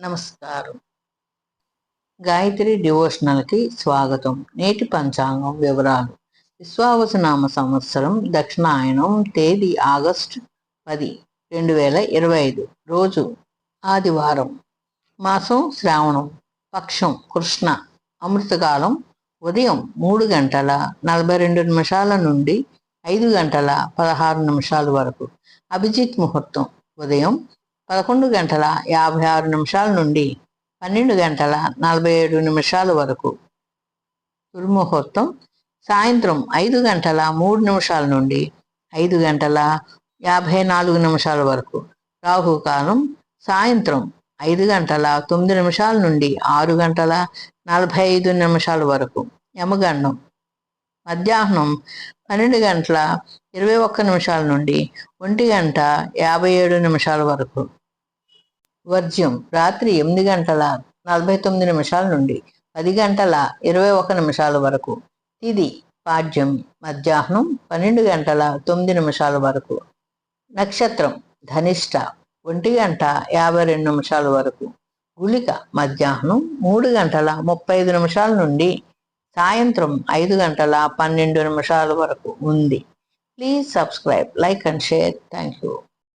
నమస్కారం. గాయత్రి డివోషనల్కి స్వాగతం. నేటి పంచాంగం వివరాలు. విశ్వావసనామ సంవత్సరం దక్షిణాయనం తేదీ ఆగస్టు పది రెండు వేల ఇరవై ఐదు. రోజు ఆదివారం. మాసం శ్రావణం. పక్షం కృష్ణ. అమృతకాలం ఉదయం మూడు గంటల నలభై రెండు నిమిషాల నుండి ఐదు గంటల పదహారు నిమిషాల వరకు. అభిజిత్ ముహూర్తం ఉదయం పదకొండు గంటల యాభై ఆరు నిమిషాల నుండి పన్నెండు గంటల నలభై ఏడు నిమిషాల వరకు. దుర్ముహూర్తం సాయంత్రం ఐదు గంటల మూడు నిమిషాల నుండి ఐదు గంటల యాభై నాలుగు నిమిషాల వరకు. రాహుకాలం సాయంత్రం ఐదు గంటల తొమ్మిది నిమిషాల నుండి ఆరు గంటల నలభై ఐదు నిమిషాల వరకు. యమగండం మధ్యాహ్నం పన్నెండు గంటల ఇరవై ఒక్క నిమిషాల నుండి ఒంటి గంట యాభై ఏడు నిమిషాల వరకు. వర్జ్యం రాత్రి ఎనిమిది గంటల నలభై తొమ్మిది నిమిషాల నుండి పది గంటల ఇరవై ఒక నిమిషాల వరకు. తిది పాడ్యం మధ్యాహ్నం పన్నెండు గంటల తొమ్మిది నిమిషాల వరకు. నక్షత్రం ధనిష్ట ఒంటి గంట యాభై రెండు నిమిషాల వరకు. గుళిక మధ్యాహ్నం మూడు గంటల ముప్పై ఐదు నిమిషాల నుండి సాయంత్రం ఐదు గంటల పన్నెండు నిమిషాల వరకు ఉంది. Please subscribe like and share thank you